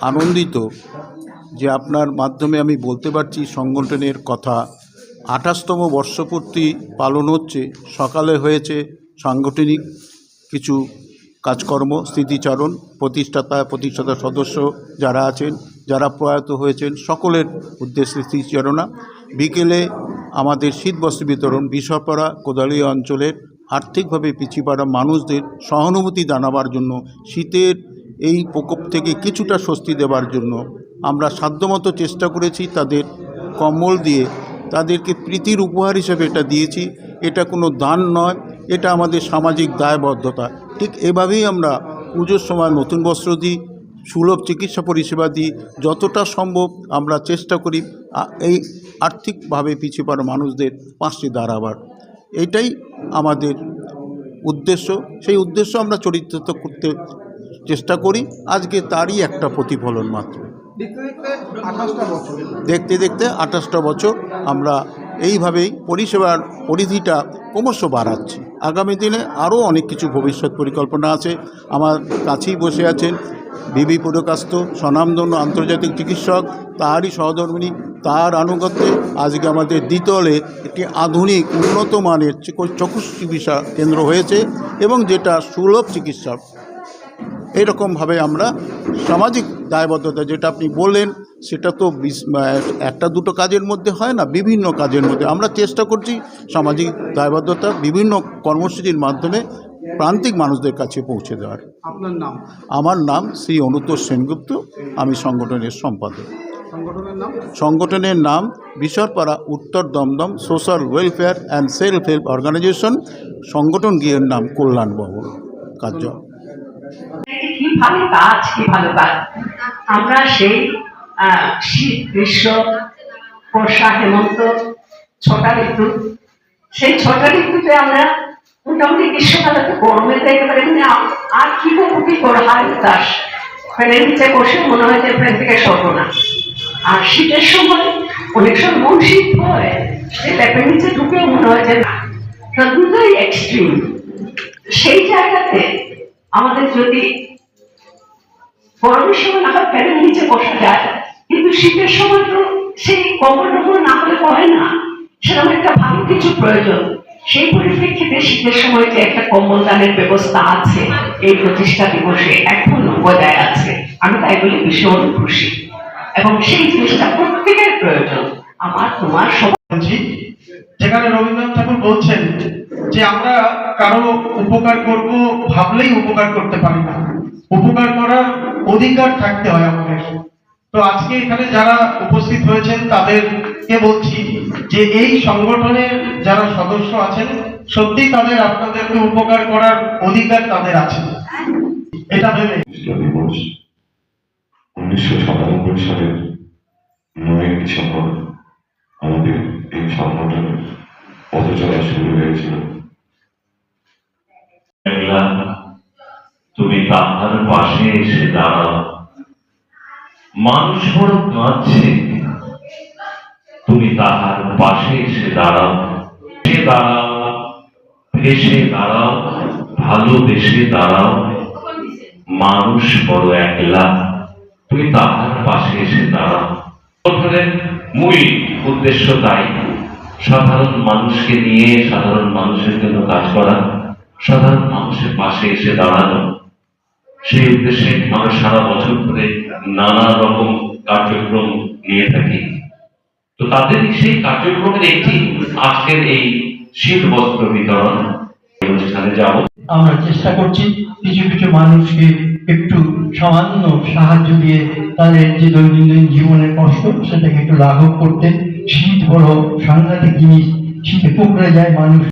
আনন্দিত যে আপনার মাধ্যমে আমি বলতে পারছি সংগঠনের কথা। আঠাশতম বর্ষপূর্তি পালন হচ্ছে, সকালে হয়েছে সাংগঠনিক কিছু কাজকর্ম, স্মৃতিচারণ, প্রতিষ্ঠাতা প্রতিষ্ঠাতা সদস্য যারা আছেন, যারা প্রয়াত হয়েছেন, সকলের উদ্দেশ্যে স্মৃতিচারণা। বিকেলে আমাদের শীতবস্ত্র বিতরণ বিশ্বপাড়া কোদালিয়া অঞ্চলের আর্থিকভাবে পিছিয়ে পড়া মানুষদের সহানুভূতি জানাবার জন্য শীতের এই প্রকোপ থেকে কিছুটা স্বস্তি দেওয়ার জন্য আমরা সাধ্যমতো চেষ্টা করেছি তাদের কম্বল দিয়ে তাদেরকে প্রীতির উপহার হিসেবে এটা দিয়েছি। এটা কোনো দান নয়, এটা আমাদের সামাজিক দায়বদ্ধতা। ঠিক এভাবেই আমরা পুজোর সময় নতুন বস্ত্র দিই, সুলভ চিকিৎসা পরিষেবা দিই, যতটা সম্ভব আমরা চেষ্টা করি এই আর্থিকভাবে পিছিয়ে পড়া মানুষদের পাশে দাঁড়াবার। এটাই আমাদের উদ্দেশ্য। সেই উদ্দেশ্য আমরা চরিত্রিত করতে চেষ্টা করি আজকে তারই একটা প্রতিফলন মাত্র। দেখতে দেখতে আঠাশটা বছর। দেখতে দেখতে আঠাশটা বছর আমরা এইভাবেই পরিষেবার পরিধিটা ক্রমশ বাড়াচ্ছি। আগামী দিনে আরও অনেক কিছু ভবিষ্যৎ পরিকল্পনা আছে। আমার কাছেই বসে আছেন বিবি পুরকাস্ত স্বনামধন্য আন্তর্জাতিক চিকিৎসক তারই সহধর্মিনী তার আনুগত্যে আজকে আমাদের দ্বিতলে একটি আধুনিক উন্নত মানের চিক- চক্ষু চিকিৎসা কেন্দ্র হয়েছে এবং যেটা সুলভ চিকিৎসা এইরকমভাবে আমরা সামাজিক দায়বদ্ধতা যেটা আপনি বললেন সেটা তো একটা দুটো কাজের মধ্যে হয় না বিভিন্ন কাজের মধ্যে। আমরা চেষ্টা করছি সামাজিক দায়বদ্ধতা বিভিন্ন কর্মসূচির মাধ্যমে প্রান্তিক মানুষদের কাছে পৌঁছে দেওয়ার। আপনার নাম? আমার নাম শ্রী অনুতোষ সেনগুপ্ত আমি সংগঠনের সম্পাদক। সংগঠনের নাম? সংগঠনের নাম Bisharpara Uttar Dumdum social welfare and self help organisation সংগঠন গিয়ের নাম কল্যাণ ভবন কার্য কি ভালো কাজ, কি ভালো কাজ? আমরা সেই শীত গ্রীষ্ম বর্ষা হেমন্ত ছটা ঋতু। সেই ছটা ঋতুতে আমরা মোটামুটি গ্রীষ্মকালে তো গরমে একেবারে মানে আর কি করব কি করো হায় উদাস ফ্যানের নিচে বসে মনে হয় যে ফ্যান থেকে সরবো না। আর শীতের সময় অনেক সময় মন শীত হয় যে ট্যাপের নিচে ঢুকেও মনে হয় যে না দুটোই এক্সট্রিম সেই জায়গাতে আমাদের যদি গরমের সময় না হয় ফ্যানের নিচে বসা যায়। কিন্তু শীতের সময় তো সেই কম্বল টম্বল না হলে হয় না। সেরকম একটা ভালো কিছু প্রয়োজন। সেই পরিপ্রেক্ষিতে শীতের সময় যে একটা কম্বল দানের ব্যবস্থা আছে, এই প্রতিষ্ঠা দিবসে এখনও বজায় আছে। আমি তাই বলি ভীষণ খুশি। এবং সেই জিনিসটা প্রত্যেকের প্রয়োজন। আমার, তোমার বলছি যেখানে রবীন্দ্রনাথ ঠাকুর বলছেন যে আমরা কারও উপকার করব ভাবলেই উপকার করতে পারি না। উপকার করার অধিকার থাকতে হয় আমাদের। তো আজকে এখানে যারা উপস্থিত হয়েছেন তাদেরকে বলছি যে এই সংগঠনের যারা সদস্য আছেন সত্যি তাদের আপনাদেরকে উপকার করার অধিকার তাদের আছে। এটা ভেবে। দিবস উনিশশো সাতানব্বই সালের নয় ডিসেম্বর আমাদের এই সংগঠনের পথচলা শুরু হয়েছিল। তুমি তাহার পাশে এসে দাঁড়াও। মানুষ বড় কাঁদছে। তুমি তাহার পাশে এসে দাঁড়াও। দাঁড়াও ভেসে দাঁড়াও, ভালোবেসে দাঁড়াও। মানুষ বড় একলা, তুমি তাহার পাশে এসে দাঁড়াও। মূল উদ্দেশ্য তাই, সাধারণ মানুষকে নিয়ে সাধারণ মানুষের জন্য কাজ করা, সাধারণ মানুষের পাশে এসে দাঁড়ানো। সেই উদ্দেশ্যে আমরা সারা বছর ধরে নানা রকম কার্যক্রম নিয়ে থাকি। তো তাদের সেই কার্যক্রমের একটি আজকের এই শীত বস্ত্র বিতরণ। অনুষ্ঠানে যাব। আমরা চেষ্টা করছি কিছু কিছু মানুষকে একটু সামান্য সাহায্য দিয়ে তাদের যে দৈনন্দিন জীবনের কষ্ট, সেটাকে একটু লাঘব করতে, শীত বড় সাংঘাতিক জিনিস, শীতে পুকুরে যায় মানুষ।